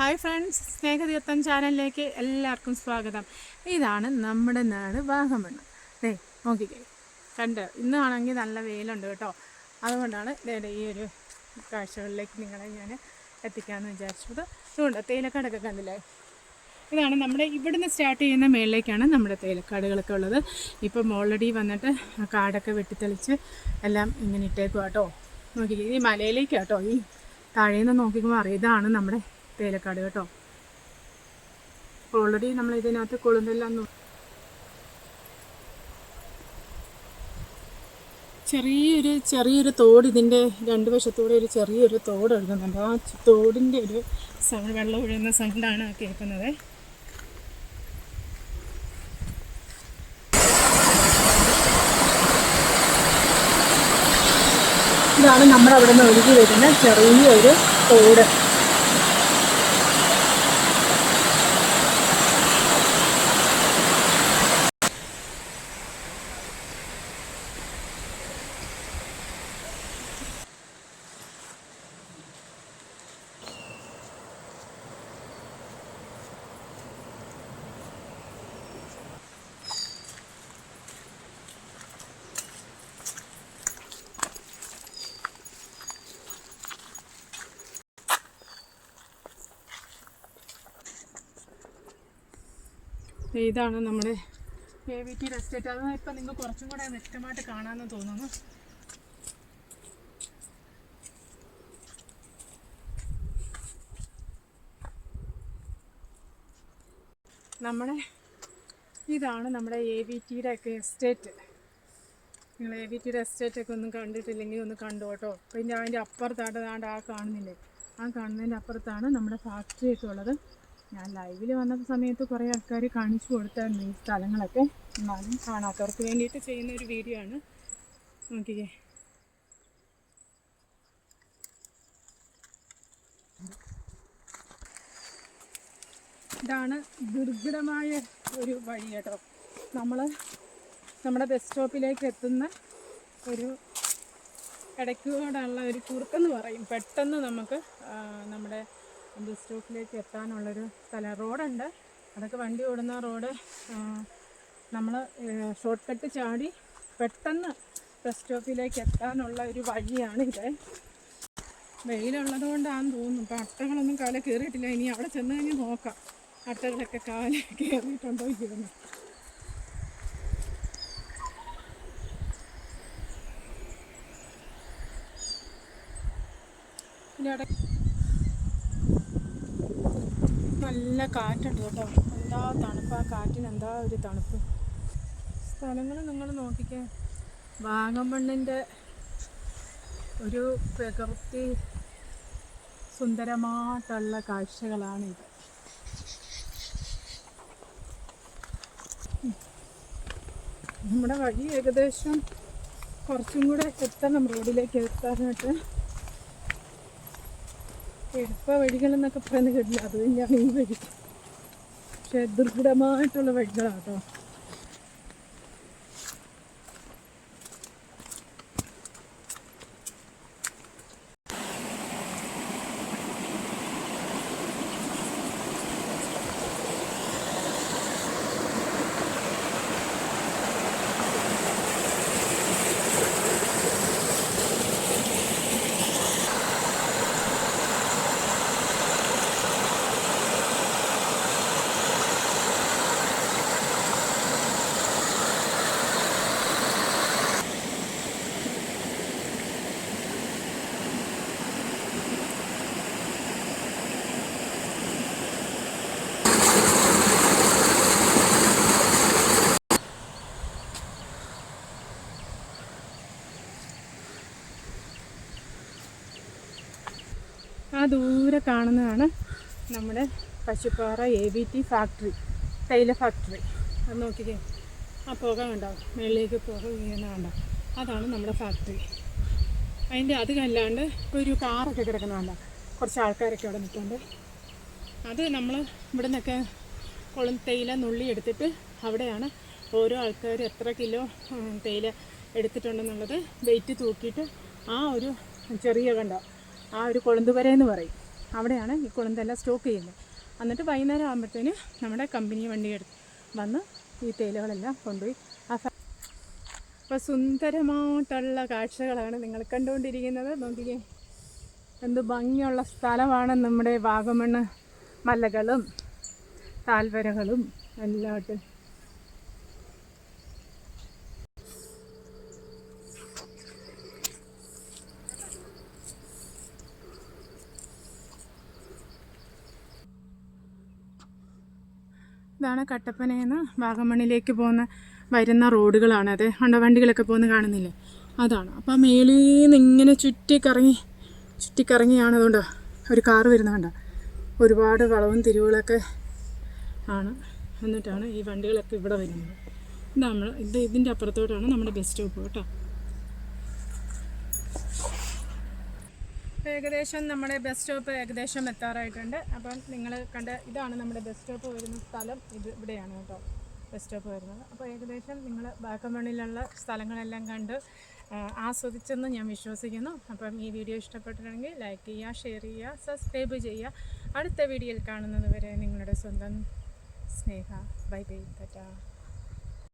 Hi friends Snehatheertham ചാനലിലേക്ക് എല്ലാവർക്കും സ്വാഗതം. ഇതാണ് നമ്മുടെ നാട് വാഗമണ്ണ്. ദേ നോക്കിക്കേ. കണ്ട്? ഇന്നാണെങ്കിൽ നല്ല വെയിലുണ്ട് കേട്ടോ. അതുകൊണ്ടാണ് ഈ ഒരു കാഴ്ചകളിലേക്ക് നിങ്ങളെ ഞാൻ എത്തിക്കാമെന്ന് വിചാരിച്ചത്. അതുകൊണ്ട് തേയിലക്കാടൊക്കെ കണ്ടില്ലേ? ഇതാണ് നമ്മുടെ ഇവിടുന്ന് സ്റ്റാർട്ട് ചെയ്യുന്ന മേളിലേക്കാണ് നമ്മുടെ തേയിലക്കാടുകളൊക്കെ ഉള്ളത്. ഇപ്പം ഓൾറെഡി വന്നിട്ട് കാടൊക്കെ വെട്ടിത്തെളിച്ച് എല്ലാം ഇങ്ങനെ ഇട്ടേക്കും കേട്ടോ. നോക്കിക്കേ ഈ മലയിലേക്കാട്ടോ ഈ താഴേന്ന് നോക്കിക്കുമ്പോൾ അറിയാം ഇതാണ് നമ്മുടെ തേയിലക്കാട് കേട്ടോ. ഓൾറെഡി നമ്മൾ ഇതിനകത്ത് കൊളുന്തെല്ലാം നോ- ചെറിയൊരു ചെറിയൊരു തോട് ഇതിന്റെ രണ്ട് വശത്തൂടെ ഒരു ചെറിയൊരു തോട് ഒഴുകുന്നുണ്ട്. ആ തോടിന്റെ ഒരു സൗണ്ട് വെള്ളം ഒഴുകുന്ന സൗണ്ടാണ് കേൾക്കുന്നത്. ഇതാണ് നമ്മുടെ അവിടെ നിന്ന് ഒഴുകി വരുന്ന ചെറിയൊരു തോട്. ഇതാണ് നമ്മുടെ എ വി ടി റെസ്റ്റേറ്റ് അത് ഇപ്പം നിങ്ങൾക്ക് കുറച്ചും കൂടെ വ്യക്തമായിട്ട് കാണാമെന്ന് തോന്നുന്നു. നമ്മുടെ ഇതാണ് നമ്മുടെ എ വി ടിയുടെ ഒക്കെ എസ്റ്റേറ്റ്. നിങ്ങൾ എ വി ടിയുടെ എസ്റ്റേറ്റ് ഒക്കെ ഒന്നും കണ്ടിട്ടില്ലെങ്കിൽ ഒന്ന് കണ്ടു കേട്ടോ? പിന്നെ അതിന്റെ അപ്പുറത്തായിട്ട് ദാണ്ട് ആ കാണുന്നില്ലേ? ആ കാണുന്നതിന്റെ അപ്പുറത്താണ് നമ്മുടെ ഫാക്ടറി ഒക്കെ ഉള്ളത്. ഞാൻ ലൈവിൽ വന്ന സമയത്ത് കുറേ ആൾക്കാർ കാണിച്ചു കൊടുത്തായിരുന്നു ഈ സ്ഥലങ്ങളൊക്കെ എന്നാലും കാണാത്തവർക്ക് വേണ്ടിയിട്ട് ചെയ്യുന്ന ഒരു വീഡിയോ ആണ്. നോക്കിക്കേ. ഇതാണ് ദുർഘടമായ ഒരു വഴി കേട്ടോ. നമ്മൾ നമ്മുടെ ബസ് സ്റ്റോപ്പിലേക്ക് എത്തുന്ന ഒരു ഇടയ്ക്കൂടെയുള്ള ഒരു കുറുക്കെന്ന് പറയും. പെട്ടെന്ന് നമുക്ക് നമ്മുടെ ബസ് സ്റ്റോപ്പിലേക്ക് എത്താനുള്ളൊരു സ്ഥലം റോഡുണ്ട്. അതൊക്കെ വണ്ടി ഓടുന്ന റോഡ്. നമ്മൾ ഷോർട്ട് കട്ട് ചാടി പെട്ടെന്ന് ബസ് സ്റ്റോപ്പിലേക്ക് എത്താനുള്ള ഒരു വഴിയാണ് ഇത്. വെയിലുള്ളത് കൊണ്ടാണെന്ന് തോന്നുന്നു. ഇപ്പം അട്ടകളൊന്നും കാല കയറിയിട്ടില്ല ഇനി അവിടെ ചെന്ന് കഴിഞ്ഞ് നോക്കാം. അട്ടകളൊക്കെ കാല കയറിയിട്ടുണ്ടോ ഇരുന്നു പിന്നെ അവിടെ നല്ല കാറ്റുണ്ട് കേട്ടോ. എന്താ തണുപ്പ്? ആ കാറ്റിന് എന്താ ഒരു തണുപ്പ്? സ്ഥലങ്ങൾ നിങ്ങൾ നോക്കിക്കേ. വാഗമണ്ണിന്റെ ഒരു പ്രകൃതി സുന്ദരമായിട്ടുള്ള കാഴ്ചകളാണ് ഇത്. നമ്മുടെ വഴി ഏകദേശം കുറച്ചും കൂടെ എത്തണം. റോഡിലേക്ക് എത്താനായിട്ട്. എളുപ്പ വഴികൾ എന്നൊക്കെ പറയുന്നത് കേട്ടില്ല. അത് തന്നെയാണ് ഈ വഴി. പക്ഷെ ദുർഘടമായിട്ടുള്ള വഴികളാണ് കേട്ടോ ആ ദൂരെ കാണുന്നതാണ് നമ്മുടെ Pasuppara A B T factory തൈല factory അത് നോക്കിക്കേ. ആ പുക ഉണ്ടാവും മേളിലേക്ക് പുക വീഴുന്ന കണ്ടോ? അതാണ് നമ്മുടെ ഫാക്ടറി അതിന്റെ അത് കല്ലാണ്ട് ഇപ്പോൾ ഒരു കാറൊക്കെ കിടക്കുന്നതല്ല കുറച്ച് ആൾക്കാരൊക്കെ അവിടെ നിൽക്കുന്നുണ്ട് അത് നമ്മൾ ഇവിടെ നിന്നൊക്കെ കുളം തേയില നുള്ളി എടുത്തിട്ട് അവിടെയാണ് ഓരോ ആൾക്കാർ എത്ര കിലോ തേയില എടുത്തിട്ടുണ്ടെന്നുള്ളത് വെയിറ്റ് തൂക്കിയിട്ട് ആ ഒരു ചെറിയ കണ്ടോ? ആ ഒരു കൊളുന്തുവര എന്ന് പറയും. അവിടെയാണ് ഈ കൊളുന്തെല്ലാം സ്റ്റോക്ക് ചെയ്യുന്നത്. എന്നിട്ട് വൈകുന്നേരം ആകുമ്പോഴത്തേന് നമ്മുടെ കമ്പനി വണ്ടി എടുത്ത് വന്ന് ഈ തേയിലകളെല്ലാം കൊണ്ടുപോയി ആ അപ്പോൾ സുന്ദരമായിട്ടുള്ള കാഴ്ചകളാണ് നിങ്ങൾ കണ്ടുകൊണ്ടിരിക്കുന്നത്. നോക്കിക്കേ. എന്ത് ഭംഗിയുള്ള സ്ഥലമാണ് നമ്മുടെ വാഗമണ്ണ് മലകളും താൽവരകളും എല്ലാം ഇതാണ് കട്ടപ്പനയിൽ നിന്ന് പോകുന്ന വരുന്ന റോഡുകളാണ്. അതെ ഉണ്ട വണ്ടികളൊക്കെ പോകുന്ന കാണുന്നില്ലേ? അതാണ്. അപ്പോൾ മേളിൽ നിന്ന് ഇങ്ങനെ ചുറ്റിക്കറങ്ങി ചുറ്റിക്കറങ്ങിയാണ് അതുകൊണ്ട് ഒരു കാറ് വരുന്ന കണ്ട? ഒരുപാട് വളവും തിരിവുകളൊക്കെ ആണ് എന്നിട്ടാണ് ഈ വണ്ടികളൊക്കെ ഇവിടെ വരുന്നത്. നമ്മൾ ഇത് ഇതിന്റെ അപ്പുറത്തോട്ടാണ് നമ്മുടെ ബസ് സ്റ്റോപ്പ് കേട്ടോ. ഏകദേശം നമ്മുടെ ബസ് സ്റ്റോപ്പ് ഏകദേശം എത്താറായിട്ടുണ്ട്. അപ്പം നിങ്ങൾ കണ്ട ഇതാണ് നമ്മുടെ ബസ് സ്റ്റോപ്പ് വരുന്ന സ്ഥലം. ഇത് ഇവിടെയാണ് കേട്ടോ ബസ് സ്റ്റോപ്പ് വരുന്നത്. അപ്പോൾ ഏകദേശം നിങ്ങൾ വാഗമണ്ണിലുള്ള സ്ഥലങ്ങളെല്ലാം കണ്ട് ആസ്വദിച്ചെന്ന് ഞാൻ വിശ്വസിക്കുന്നു. അപ്പം ഈ വീഡിയോ ഇഷ്ടപ്പെട്ടിട്ടുണ്ടെങ്കിൽ ലൈക്ക് ചെയ്യുക ഷെയർ ചെയ്യുക സബ്സ്ക്രൈബ് ചെയ്യുക. അടുത്ത വീഡിയോയിൽ കാണുന്നത് വരെ നിങ്ങളുടെ സ്വന്തം സ്നേഹ. Bye bye തറ്റാ